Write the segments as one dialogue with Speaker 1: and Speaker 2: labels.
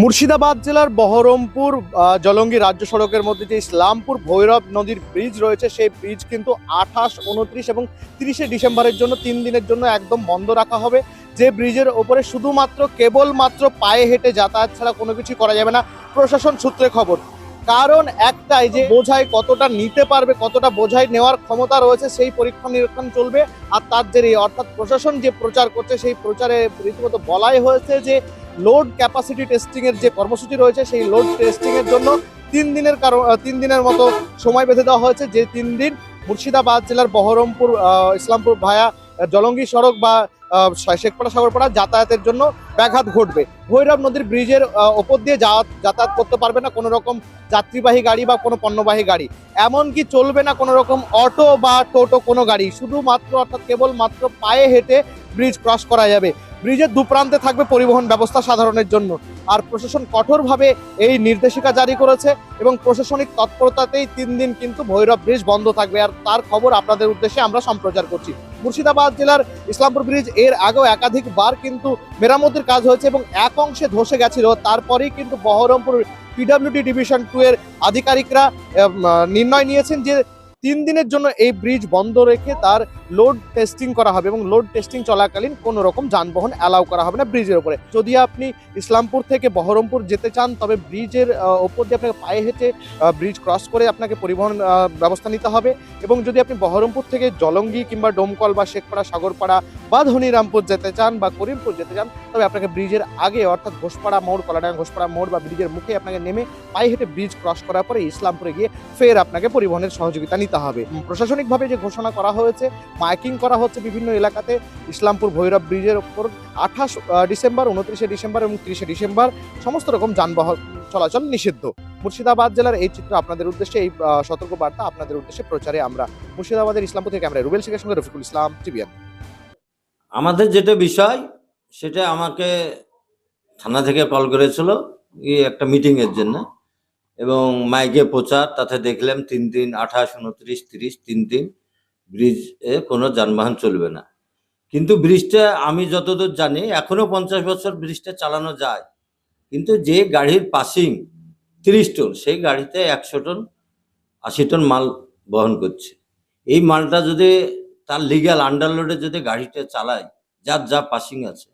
Speaker 1: মুর্শিদাবাদ জেলার বহরমপুর জলঙ্গি রাজ্য সড়কের মধ্যে যে ইসলামপুর ভৈরব নদীর ব্রিজ রয়েছে, সেই ব্রিজ কিন্তু আঠাশ, উনত্রিশ এবং তিরিশে ডিসেম্বরের জন্য তিন দিনের জন্য একদম বন্ধ রাখা হবে। যে ব্রিজের ওপরে শুধুমাত্র কেবলমাত্র পায়ে হেঁটে যাতায়াত ছাড়া কোনো কিছু করা যাবে না। প্রশাসন সূত্রে খবর কারণ একটাই যে বোঝাই কতটা নিতে পারবে, কতটা বোঝাই নেওয়ার ক্ষমতা রয়েছে, সেই পরীক্ষা নিরীক্ষণ চলবে আর তার জেরে অর্থাৎ প্রশাসন যে প্রচার করছে, সেই প্রচারে রীতিমতো বলাই হয়েছে যে লোড ক্যাপাসিটি টেস্টিং এর যে কর্মসূচি রয়েছে, সেই লোড টেস্টিং এর জন্য তিন দিনের কারণ তিন দিনের মতো সময় বেঁধে দেওয়া হয়েছে। যে তিন দিন মুর্শিদাবাদ জেলার বহরমপুর ইসলামপুর ভায়া জলঙ্গি সড়ক বা শেখপাড়া সাগরপাড়া যাতায়াতের জন্য ব্যাঘাত ঘটবে। ভৈরব নদীর ব্রিজের ওপর দিয়ে যাতায়াত করতে পারবে না কোনো রকম যাত্রীবাহী গাড়ি বা কোনো পণ্যবাহী গাড়ি। এমনকি চলবে না কোনো রকম অটো বা টোটো কোনো গাড়ি। শুধুমাত্র অর্থাৎ কেবল মাত্র পায়ে হেঁটে ব্রিজ ক্রস করা যাবে। ব্রিজের দুপ্রান্তে থাকবে পরিবহন ব্যবস্থা সাধারণের জন্য। আর প্রশাসন কঠোরভাবে এই নির্দেশিকা জারি করেছে এবং প্রশাসনিক তৎপরতাতেই তিন দিন কিন্তু ভৈরব ব্রিজ বন্ধ থাকবে। আর তার খবর আপনাদের উদ্দেশ্যে আমরা সম্প্রচার করছি। মুর্শিদাবাদ জেলার ইসলামপুর ব্রিজের আগেও একাধিকবার কিন্তু মেরামতির কাজ হয়েছে এবং এক অংশে ধসে গেছিল। তারপরেই কিন্তু বহরমপুর পিডাব্লিউডি ডিভিশন টু এর আধিকারিকরা নির্ণয় নিয়েছেন যে তিন দিনের জন্য এই ব্রিজ বন্ধ রেখে তার লোড টেস্টিং করা হবে এবং লোড টেস্টিং চলাকালীন কোনো রকম যানবাহন অ্যালাউ করা হবে না ব্রিজের উপরে। যদি আপনি ইসলামপুর থেকে বহরমপুর যেতে চান, তবে ব্রিজের ওপর দিয়ে আপনাকে পায়ে হেঁটে ব্রিজ ক্রস করে আপনাকে পরিবহন ব্যবস্থা নিতে হবে এবং যদি আপনি বহরমপুর থেকে জলঙ্গি কিংবা ডোমকল বা শেখপাড়া, সাগরপাড়া বা ধনিরামপুর যেতে চান বা করিমপুর যেতে চান, তবে আপনাকে ব্রিজের আগে অর্থাৎ ঘোষপাড়া মোড়, কলাডাঙ্গা ঘোষপাড়া মোড় বা ব্রিজের মুখে আপনাকে নেমে পায়ে হেঁটে ব্রিজ ক্রস করার পরে ইসলামপুরে গিয়ে ফের আপনাকে পরিবহনের সহযোগিতা নিতে হবে। প্রশাসনিকভাবে যে ঘোষণা করা হয়েছে মাইকিং করা হচ্ছে বিভিন্ন এলাকাতে, ইসলামপুর ভৈরব ব্রিজের ওপর আঠাশ ডিসেম্বর, উনত্রিশে ডিসেম্বর এবং তিরিশে ডিসেম্বর সমস্ত রকম যানবাহন চলাচল নিষিদ্ধ। মুর্শিদাবাদ জেলার এই চিত্র আপনাদের উদ্দেশ্যে, এই সতর্ক বার্তা আপনাদের উদ্দেশ্যে প্রচারে আমরা মুর্শিদাবাদের ইসলামপুর থেকে আমরা রুবেল শেখের সঙ্গে রফিকুল ইসলাম, টিভিএন।
Speaker 2: আমাদের যেটা বিষয়, সেটা আমাকে থানা থেকে কল করেছিল, এই একটা মিটিংয়ের জন্য। এবং মাইকে প্রচার, তাতে দেখলাম তিন দিন আঠাশ, উনত্রিশ, তিরিশ, তিন দিন ব্রিজে কোনো যানবাহন চলবে না। কিন্তু ব্রিজটা আমি যতদূর জানি, এখনও পঞ্চাশ বছর ব্রিজটা চালানো যায়। কিন্তু যে গাড়ির পাসিং তিরিশ টন, সেই গাড়িতে একশো টন, আশি টন মাল বহন করছে। এই মালটা যদি তার লিগ্যাল আন্ডারলোডে যদি গাড়িটা চালায়, যার যা পাসিং আছে,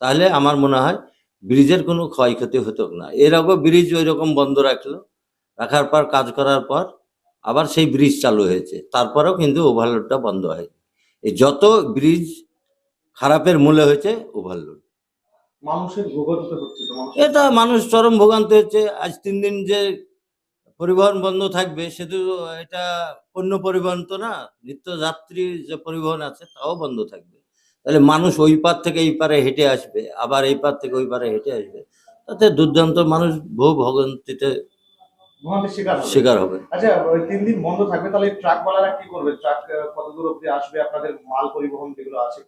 Speaker 2: তাহলে আমার মনে হয় ব্রিজের কোনো ক্ষয়ক্ষতি হতো না। এর আগে ব্রিজ ওই রকম বন্ধ রাখল। রাখার পর কাজ করার পর আবার সেই ব্রিজ চালু হয়েছে। তারপরেও কিন্তু ওভারলোডটা বন্ধ হয় এই যত ব্রিজ খারাপের মূলে হয়েছে ওভারলোড
Speaker 1: মানুষের ভোগান্তি হচ্ছে
Speaker 2: এটা মানুষ চরম ভোগান্তি হচ্ছে। আজ তিন দিন যে পরিবহন বন্ধ থাকবে শুধু এটা পণ্য পরিবহন তো না। নিত্য যাত্রী যে পরিবহন আছে তাও বন্ধ থাকবে। তাহলে মানুষ ওই পার থেকে এই পারে হেঁটে আসবে আবার এই পার থেকে ওই পারে হেঁটে আসবে। তাতে দুর্দান্ত মানুষ বহু ভোগান্তিতে
Speaker 1: শিকার হবে। আচ্ছা তিন দিন বন্ধ থাকবে তাহলে ট্রাক ওয়ালারা কি করবে? ট্রাক কত দূর অব্দি আসবে? আপনাদের মাল পরিবহন যেগুলো আছে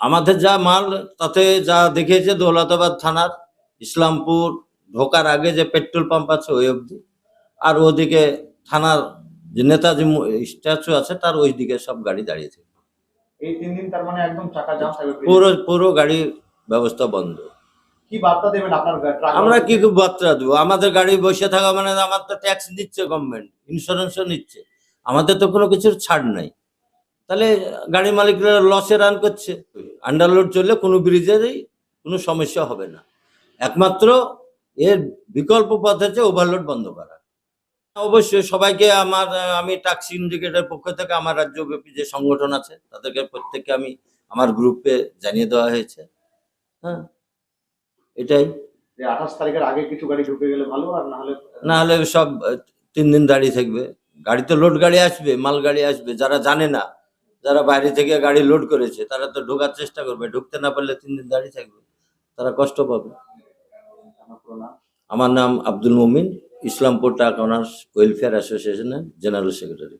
Speaker 2: আমাদের যা মাল তাতে যা দেখেছে দৌলতাবাদ থানার ইসলামপুর ঢোকার আগে যে পেট্রোল পাম্প আছে ওই অবধি। আর ওদিকে থানার যে নেতাজি স্ট্যাচু আছে তার ওই দিকে সব গাড়ি দাঁড়িয়ে থাকে।
Speaker 1: এই তিন দিন তার মানে একদম চাকা জাম থাকবে
Speaker 2: পুরো পুরো গাড়ির ব্যবস্থা বন্ধ।
Speaker 1: কি বার্তা দেবেন আপনার
Speaker 2: আমরা কি? বার্তা দেবো? আমাদের গাড়ি বসে থাকা মানে আমার তো ট্যাক্স দিচ্ছে গভর্নমেন্ট ইন্স্যুরেন্সও নিচ্ছে। আমাদের তো কোনো কিছুর ছাড় নাই। তাহলে গাড়ি মালিকরা লসে রান করছে। আন্ডারলোড চললে কোনো ব্রিজেরই কোনো সমস্যা হবে না। একমাত্র এর বিকল্প পথ হচ্ছে ওভারলোড বন্ধ করা। অবশ্যই সবাইকে আমার আমি ট্যাক্সি ইন্ডিকেটের পক্ষ থেকে আমার রাজ্যব্যাপী যে সংগঠন আছে তাদেরকে প্রত্যেককে আমি আমার গ্রুপে জানিয়ে দেওয়া হয়েছে। হ্যাঁ এটাই।
Speaker 1: যে আঠাশ তারিখের আগে কিছু গাড়ি ঢুকে গেলে ভালো আর না হলে
Speaker 2: না হলে সব তিন দিন দাঁড়িয়ে থাকবে। গাড়ি তো লোড গাড়ি আসবে মাল গাড়ি আসবে যারা জানে না যারা বাইরে থেকে গাড়ি লোড করেছে তারা তো ঢোকার চেষ্টা করবে। ঢুকতে না পারলে তিন দিন দাঁড়িয়ে থাকবে তারা কষ্ট পাবে।
Speaker 1: আমার নাম
Speaker 2: আব্দুল মুমিন। ইসলামপুর টাকা অনার্স ওয়েলফেয়ার অ্যাসোসিয়েশনের জেনারেল সেক্রেটারি।